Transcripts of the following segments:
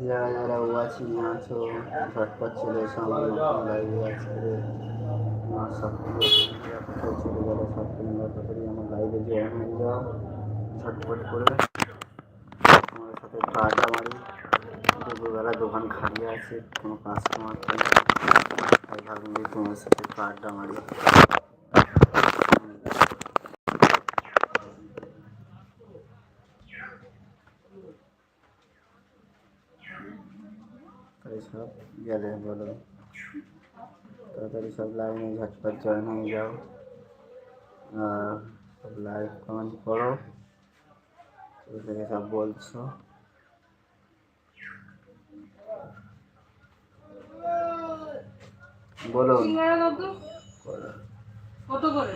যারা যারা ওয়াচিং আছো ঝটপট চলে এসো আমার নতুন লাইভে আজকে আমার সবগুলো চলে গেলো সবগুলো তাড়াতাড়ি আমার লাইভে জয়েন হয়ে যাও। ঝটপট করে তোমার সাথে আড্ডা মারি। দুপুরবেলা দোকান খালি আছে কোনো কাস্টমার নেই। তাই ভাবলাম তোমার সাথে একটু মারি। সব গেলে বলো। তাড়াতাড়ি সব লাইনে ঝটপট জয়েন হয়ে যাও। আর সব লাইক কমেন্ট করো। থেকে সব বলছো। সিঙ্গারা কত করে?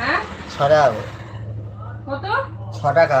হ্যাঁ? টাকা। ছ টাকা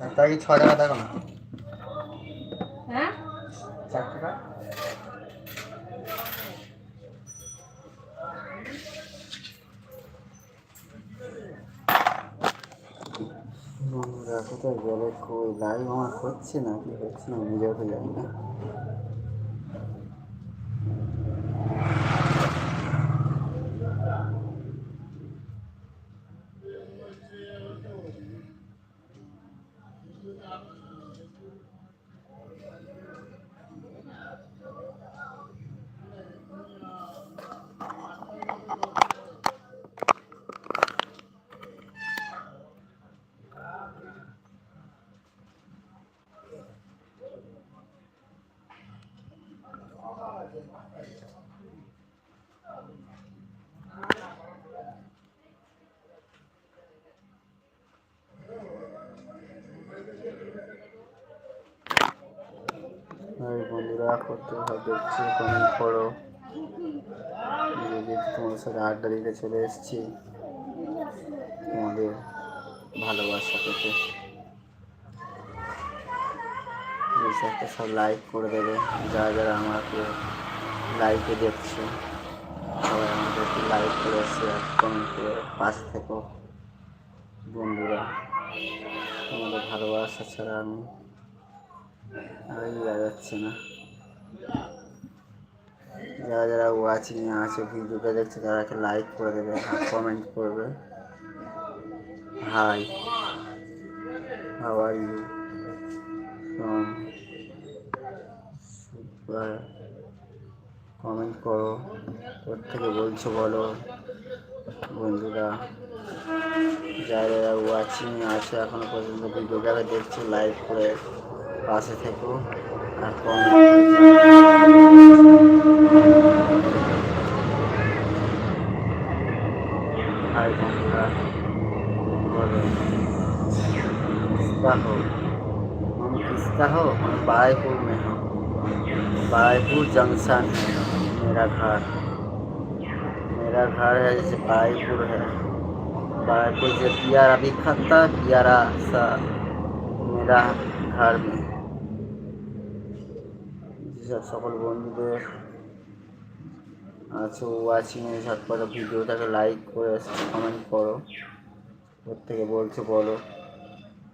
চার টাকা কি ছ টাকা দেখো না হ্যাঁ? চার টাকা বন্ধুরা কোথায় গেলে কই? লাইভ আমার হচ্ছে না কি হচ্ছে না নিজেও তো জানি না আর বন্ধুরা করতে দেখছি কমেন্ট করো তোমার সাথে আড্ডা দিতে চলে এসেছি, তোমাদের ভালোবাসা পেতে। একটা সব লাইক করে দেবে, যারা যারা আমাকে লাইকে দেখছে, সবাই আমাকে একটু লাইক করে শেয়ার কমেন্ট করে পাশে থেকো। বন্ধুরা, তোমাদের ভালোবাসা ছাড়া আমি আর যাচ্ছে না। যারা যারা ওয়াচিং আছে, ভিডিওটা দেখছে, তারা একটা লাইক করে দেবে কমেন্ট করবে। Hi how are you from super comment করো থেকে বলছো বলো, বন্ধুরা। যারা যারা ওয়াচিং আছে, এখনও পর্যন্ত ভিডিওটাকে দেখছ লাইক করে পাশে থেকো, আর কমেন্ট हो बायपुर में हो बायपुर जंक्शन है। मेरा घर मेरा घर है जैसे बायपुर है। बायपुर से पियारा भी खत्ता पियारा सा मेरा घर में যেসব সকল বন্ধুদের আছো ওয়াচিংয়ে ঝটপট ভিডিওটাকে লাইক করে কমেন্ট করো। প্রত্যেকে বলছো, বলো।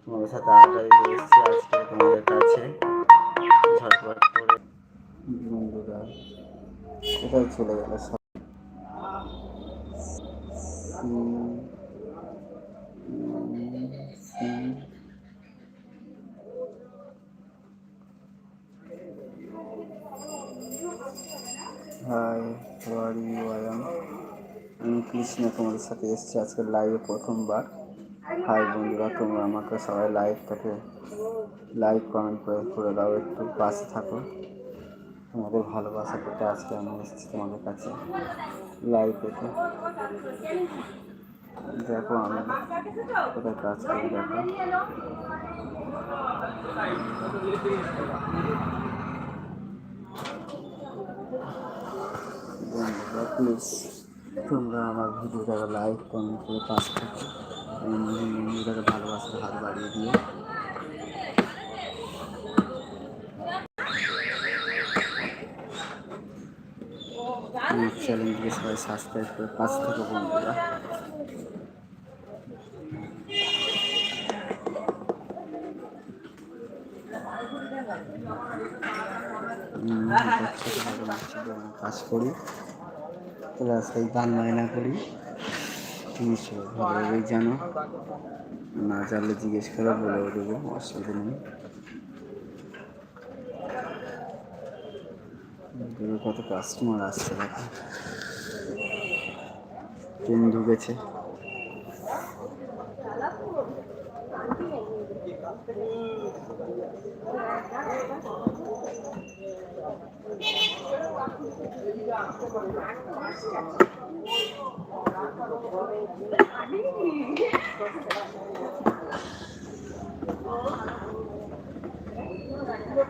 তোমাদের সাথে দিতে এসেছি আজকে, তোমাদের কাছে। ঝটপট করে। বন্ধুরা, কোথায় চলে গেল hi how you I am আমি কৃষ্ণ তোমাদের সাথে এসেছি আজকে লাইভে প্রথমবার। হাই বন্ধুরা, তোমরা আমাকে সবাই লাইভটাকে লাইক কমেন্ট করে করে দাও, একটু পাশে থাকো। তোমাদের ভালোবাসা পেতে আজকে আমি এসেছি তোমাদের কাছে লাইভ পেতে দেখো আমি কোথায় কাজ করি, দেখো বন্ধুরা প্লিজ, তোমরা আমার ভিডিওটাকে লাইক কমেন্ট করে পাশ থাকো। বন্ধুটাকে ভালোবাসার হাত বাড়িয়ে দিও। চ্যানেলটিকে সবাই সাবস্ক্রাইব করে পাশে থাকো, বন্ধুরা। কাজ করি। প্লাস এই গান বায়না করি। সব ভালোভাবেই জানো। না জানলে জিজ্ঞেস করে বলে দেবো, অসুবিধা নেই। কত কাস্টমার আসছে দেখো। ট্রেন ঢুকেছে।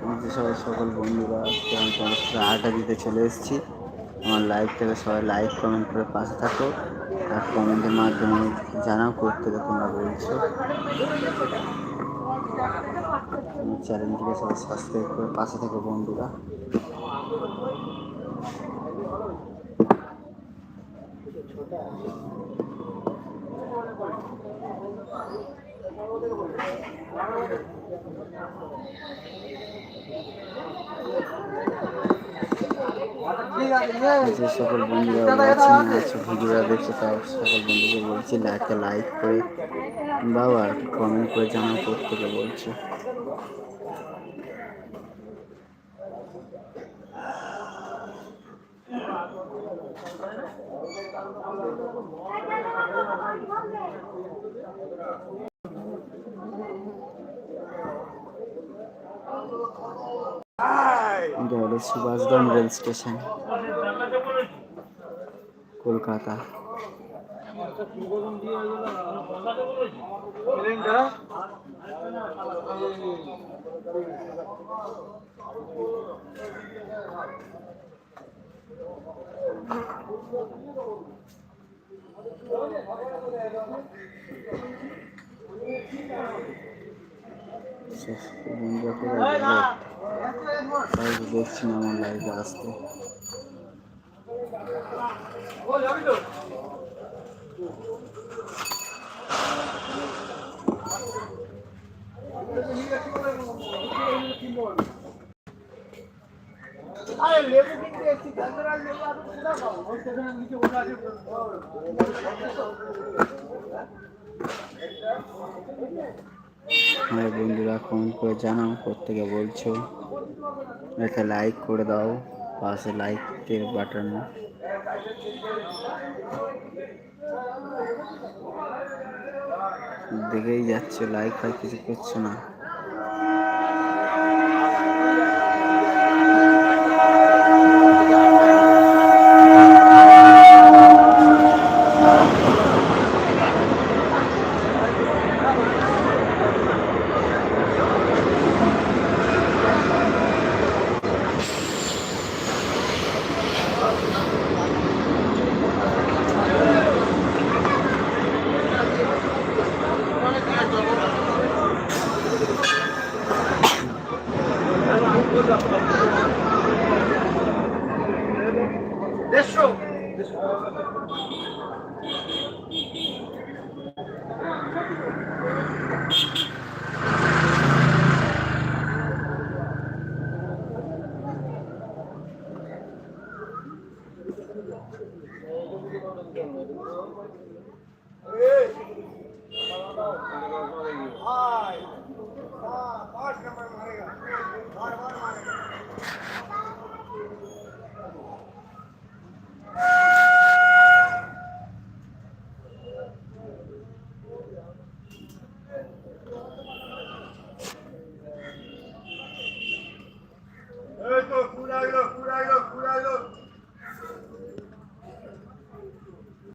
আমি যে সবাই সকল বন্ধুরা আজকে আমি তোমার সাথে আড্ডা দিতে চলে এসেছি। আমার লাইভটাকে সবাই লাইক কমেন্ট করে পাশে থাকো আর কমেন্টের মাধ্যমে জানাও করতে তোমরা বলছো। চ্যানেলটিকে সবাই সাবস্ক্রাইব করে পাশে থাকো বন্ধুরা। যে সকল বন্ধুরা আছেন আছো ভিডিওটা দেখছে তাও সকল বন্ধুকে বলছি, একটা লাইক করে বাবা কমেন্ট করে জানাও প্রত্যেকে বলছে। হলো রেল স্টেশন কলকাতা। গেল? তাই তো দেখছি না? আমার লাইভে আসতে। আমার বন্ধুরা কমেন্ট করে জানাও প্রত্যেকে বলছো। একটা লাইক করে দাও, পাশে লাইকের বাটন দেখেই যাচ্ছে লাইক ফাইক কিছু করছ না। দেড়শো। দেড়শো